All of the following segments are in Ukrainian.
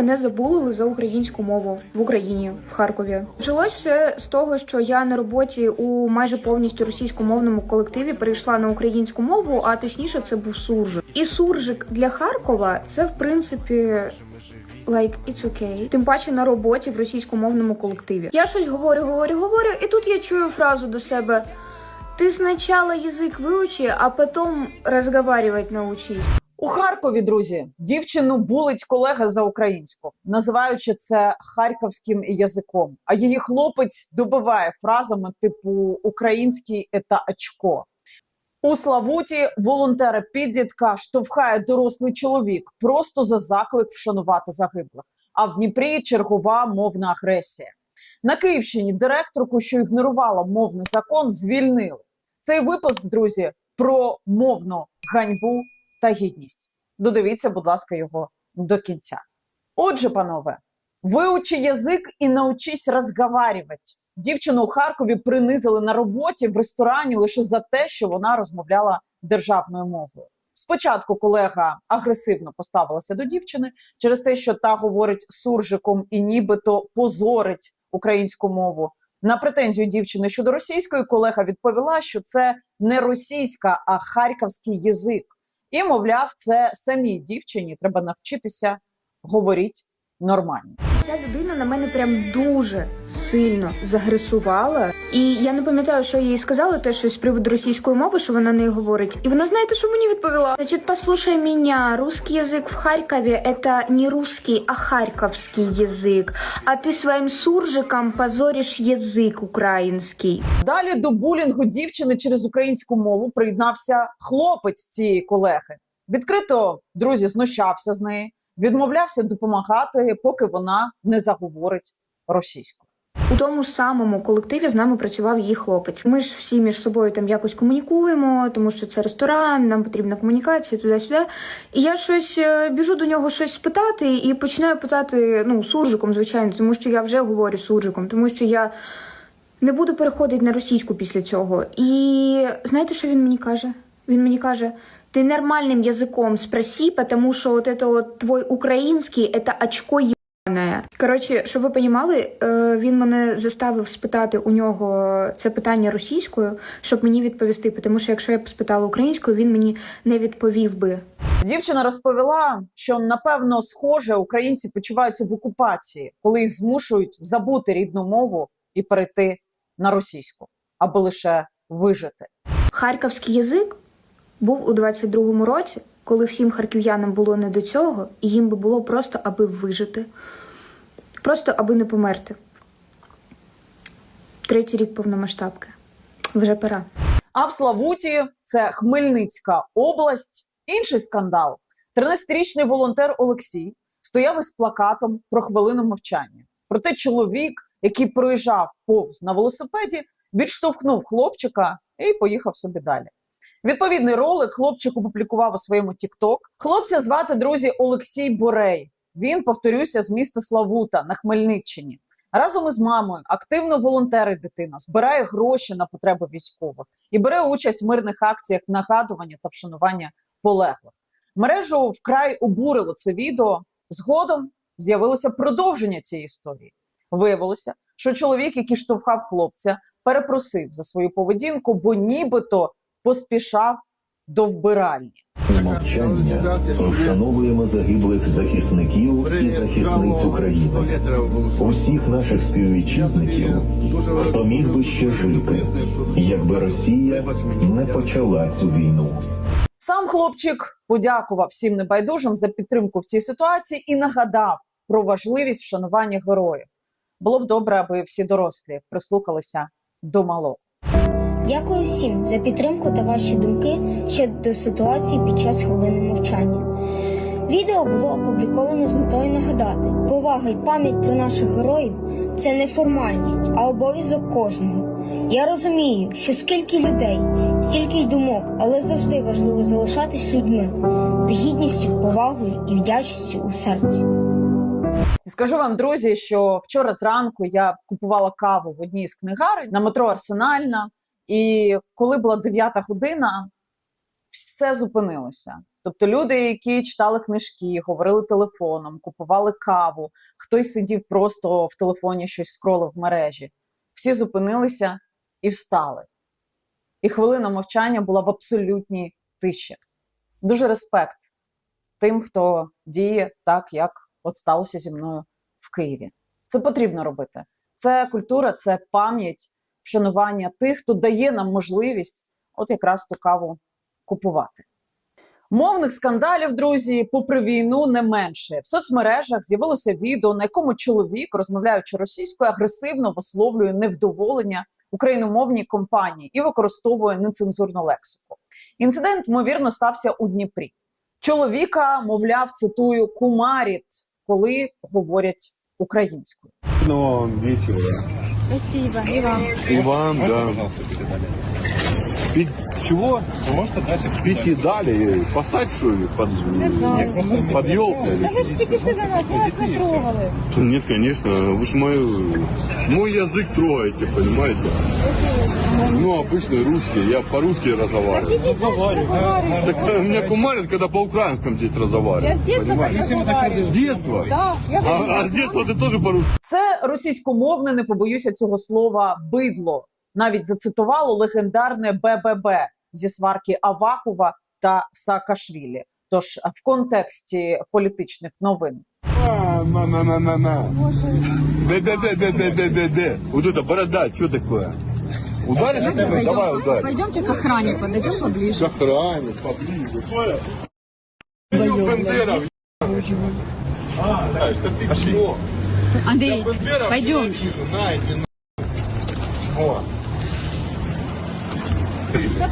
Мене забулили за українську мову в Україні в Харкові. Почалось все з того, що я на роботі у майже повністю російськомовному колективі перейшла на українську мову, а точніше, це був суржик. І суржик для Харкова це в принципі. Like, it's okay. Тим паче на роботі в російськомовному колективі. Я щось говорю, говорю, говорю, і тут я чую фразу до себе: Ти спочатку язик вивчи, а потім розговаривати научись. У Харкові, друзі, дівчину булить колега за українську, називаючи це харківським язиком. А її хлопець добиває фразами типу Український ета очко. У Славуті волонтера підлітка штовхає дорослий чоловік просто за заклик вшанувати загиблих. А в Дніпрі чергова мовна агресія. На Київщині директорку, що ігнорувала мовний закон, звільнили. Цей випуск, друзі, про мовну ганьбу та гідність. Додивіться, будь ласка, його до кінця. Отже, панове, виучи язик і научись розговарювати. Дівчину у Харкові принизили на роботі в ресторані лише за те, що вона розмовляла державною мовою. Спочатку колега агресивно поставилася до дівчини через те, що та говорить суржиком і нібито позорить українську мову. На претензію дівчини щодо російської колега відповіла, що це не російська, а харківський язик. І, мовляв, це самій дівчині треба навчитися говорити нормально. Ця людина на мене прям дуже сильно загресувала. І я не пам'ятаю, що я їй сказала, те щось з приводу російської мови, що вона не говорить. І вона знаєте, що мені відповіла? Значить, послушай меня, русский язык в Харькове это не русский, а харьковский язык. А ты своим суржиком позоришь язык украинский. Далі до булінгу дівчини через українську мову приєднався хлопець цієї колеги. Відкрито друзі знущався з неї, відмовлявся допомагати, поки вона не заговорить російською. У тому ж самому колективі з нами працював її хлопець. Ми ж всі між собою там якось комунікуємо, тому що це ресторан, нам потрібна комунікація туди-сюди. І я щось е, біжу до нього щось спитати і починаю питати ну суржиком, звичайно, тому що я вже говорю суржиком, тому що я не буду переходити на російську після цього. І знаєте, що він мені каже? Він мені каже. Ти нормальним язиком спроси, потому що вот это вот твой український, это очко ебаное. Коротше, щоб ви понімали, е, він мене заставив спитати у нього це питання російською, щоб мені відповісти. Тому що якщо я б спитала українською, він мені не відповів би. Дівчина розповіла, що напевно схоже українці почуваються в окупації, коли їх змушують забути рідну мову і перейти на російську, аби лише вижити. Харківський язик був у 22-му році, коли всім харків'янам було не до цього, і їм би було просто аби вижити, просто аби не померти. Третій рік повномасштабки. Вже пора. А в Славуті це Хмельницька область. Інший скандал. 13-річний волонтер Олексій стояв із плакатом про хвилину мовчання. Проте чоловік, який проїжджав повз на велосипеді, відштовхнув хлопчика і поїхав собі далі. Відповідний ролик хлопчик опублікував у своєму TikTok. Хлопця звати друзі Олексій Борей. Він, повторюся, з міста Славута на Хмельниччині. Разом із мамою активно волонтерить дитина, збирає гроші на потреби військових і бере участь в мирних акціях нагадування та вшанування полеглих. Мережу вкрай обурило це відео. Згодом з'явилося продовження цієї історії. Виявилося, що чоловік, який штовхав хлопця, перепросив за свою поведінку, бо нібито поспішав до вбиральні. Мовчання вшановуємо загиблих захисників і захисниць України, усіх наших співвітчизників, хто міг би ще жити, якби Росія не почала цю війну. Сам хлопчик подякував всім небайдужим за підтримку в цій ситуації і нагадав про важливість вшанування героїв. Було б добре, аби всі дорослі прислухалися до малого. Дякую всім за підтримку та ваші думки щодо ситуації під час хвилини мовчання. Відео було опубліковано з метою нагадати, повага й пам'ять про наших героїв це не формальність, а обов'язок кожного. Я розумію, що скільки людей, стільки й думок, але завжди важливо залишатись людьми з гідністю, повагою і вдячністю у серці. Скажу вам, друзі, що вчора зранку я купувала каву в одній з книгарень на метро Арсенальна. І коли була 9 година, все зупинилося. Тобто люди, які читали книжки, говорили телефоном, купували каву, хтось сидів просто в телефоні, щось скролив в мережі. Всі зупинилися і встали. І хвилина мовчання була в абсолютній тиші. Дуже респект тим, хто діє так, як от сталося зі мною в Києві. Це потрібно робити. Це культура, це пам'ять, вшанування тих, хто дає нам можливість от якраз ту каву купувати. Мовних скандалів, друзі, попри війну, не менше. В соцмережах з'явилося відео, на якому чоловік, розмовляючи російською, агресивно висловлює невдоволення україномовній компанії і використовує нецензурну лексику. Інцидент, ймовірно, стався у Дніпрі. Чоловіка, мовляв, цитую, кумаріт, коли говорять українською. Вам вечера. Спасибо, и вам. И вам, да. Пить чего? Вы можете дать Пить дали? Посадь что ли? Под, знаю. под елкой? Да вы же пришли до нас, мы вас не трогали. Нет, конечно. Вы ж мой, мой язык трогаете, понимаете? Ну, обычный русский. Я по-русски разговариваю. Идите дальше, разговаривайте. Так э, меня кумарят, когда по-украинскому здесь разговариваю. Я с детства так понимаете? разговариваю. С детства? Да, я А, а с детства ты тоже по-русски? Це російськомовне, не побоюся цього слова, бидло. Навіть зацитувало легендарне БББ зі сварки Авакова та Саакашвілі. Тож в контексті політичних новин. А, На-на-на-на-на. Де-де-де-де-де-де-де. Вот это борода, что такое? Ударишь? Давай ударь. Пойдемте к охране, подойдем поближе. Охране, поближе. А, да, что ты чего? Андрей, пойдем. вижу, на.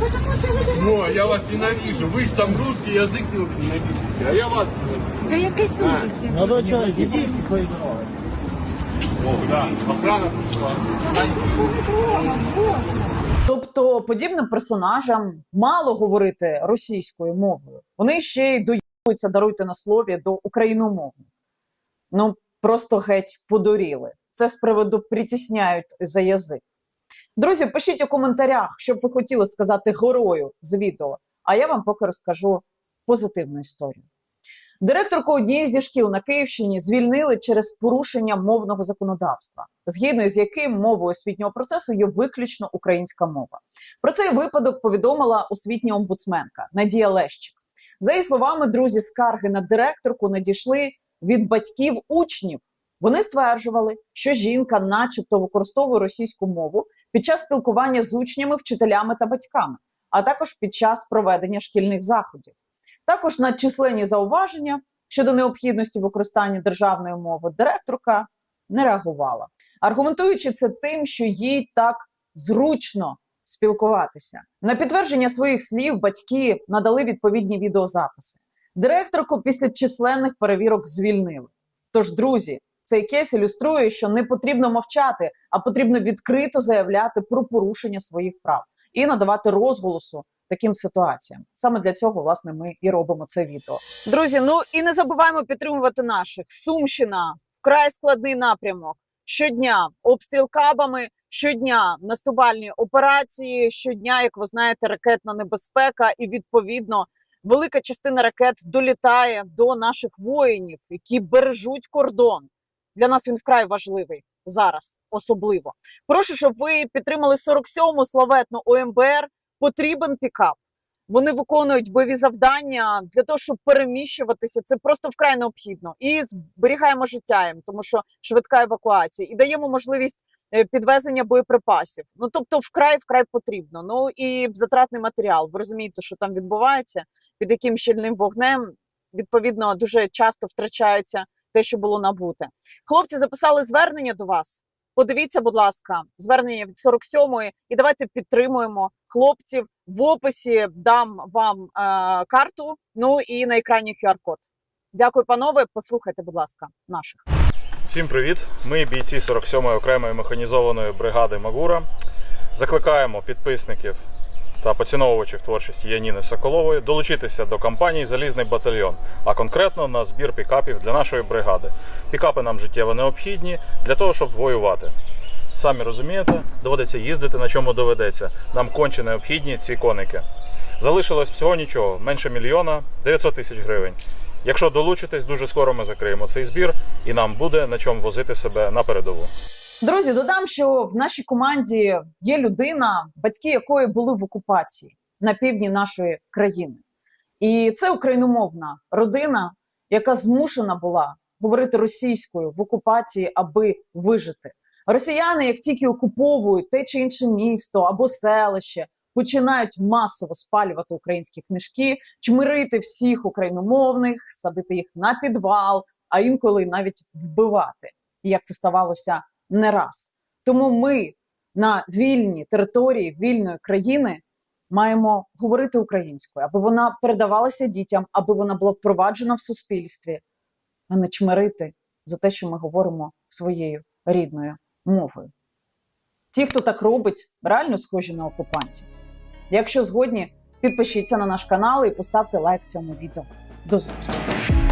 Во. Во, я вас ненавижу. Вы же там русский язык ненавидите, а я вас... За якийсь ужас. О, да, охрана пришла. Тобто подібним персонажам мало говорити російською мовою. Вони ще й доїбуються, даруйте на слові, до україномовних. Ну просто геть подуріли. Це з приводу притісняють за язик. Друзі, пишіть у коментарях, що б ви хотіли сказати герою з відео. А я вам поки розкажу позитивну історію. Директорку однієї зі шкіл на Київщині звільнили через порушення мовного законодавства, згідно з яким мовою освітнього процесу є виключно українська мова. Про цей випадок повідомила освітня омбудсменка Надія Лещик. За її словами, друзі, скарги на директорку надійшли від батьків учнів. Вони стверджували, що жінка, начебто, використовує російську мову під час спілкування з учнями, вчителями та батьками, а також під час проведення шкільних заходів. Також на численні зауваження щодо необхідності використання державної мови директорка не реагувала, аргументуючи це тим, що їй так зручно спілкуватися. На підтвердження своїх слів батьки надали відповідні відеозаписи. Директорку після численних перевірок звільнили. Тож, друзі, цей кейс ілюструє, що не потрібно мовчати, а потрібно відкрито заявляти про порушення своїх прав і надавати розголосу таким ситуаціям. Саме для цього, власне, ми і робимо це відео. Друзі, ну і не забуваємо підтримувати наших. Сумщина, вкрай складний напрямок. Щодня обстріл кабами, щодня наступальні операції, щодня, як ви знаєте, ракетна небезпека, і відповідно велика частина ракет долітає до наших воїнів, які бережуть кордон. Для нас він вкрай важливий зараз, особливо. Прошу, щоб ви підтримали 47-му славетну ОМБР. Потрібен пікап. Вони виконують бойові завдання для того, щоб переміщуватися. Це просто вкрай необхідно. І зберігаємо життя їм, тому що швидка евакуація, і даємо можливість е, підвезення боєприпасів. Ну тобто, вкрай вкрай потрібно. Ну і затратний матеріал. Ви розумієте, що там відбувається, під яким щільним вогнем. Відповідно, дуже часто втрачається те, що було набуте. Хлопці записали звернення до вас. Подивіться, будь ласка, звернення від 47-ї, і давайте підтримуємо хлопців. В описі дам вам е, карту. Ну і на екрані QR-код. Дякую, панове. Послухайте, будь ласка, наших. Всім привіт! Ми бійці 47-ї окремої механізованої бригади Магура. Закликаємо підписників та поціновувачів творчості Яніни Соколової долучитися до кампанії Залізний батальйон, а конкретно на збір пікапів для нашої бригади. Пікапи нам життєво необхідні для того, щоб воювати. Самі розумієте, доводиться їздити на чому доведеться. Нам конче необхідні ці коники. Залишилось всього нічого, менше мільйона 900 тисяч гривень. Якщо долучитесь, дуже скоро ми закриємо цей збір, і нам буде на чому возити себе на передову. Друзі, додам, що в нашій команді є людина, батьки якої були в окупації на півдні нашої країни. І це україномовна родина, яка змушена була говорити російською в окупації, аби вижити. Росіяни, як тільки окуповують те чи інше місто або селище, починають масово спалювати українські книжки, чмирити всіх україномовних, садити їх на підвал, а інколи навіть вбивати, як це ставалося не раз. Тому ми на вільній території вільної країни маємо говорити українською, аби вона передавалася дітям, аби вона була впроваджена в суспільстві, а не чмирити за те, що ми говоримо своєю рідною мовою. Ті, хто так робить, реально схожі на окупантів. Якщо згодні, підпишіться на наш канал і поставте лайк цьому відео. До зустрічі!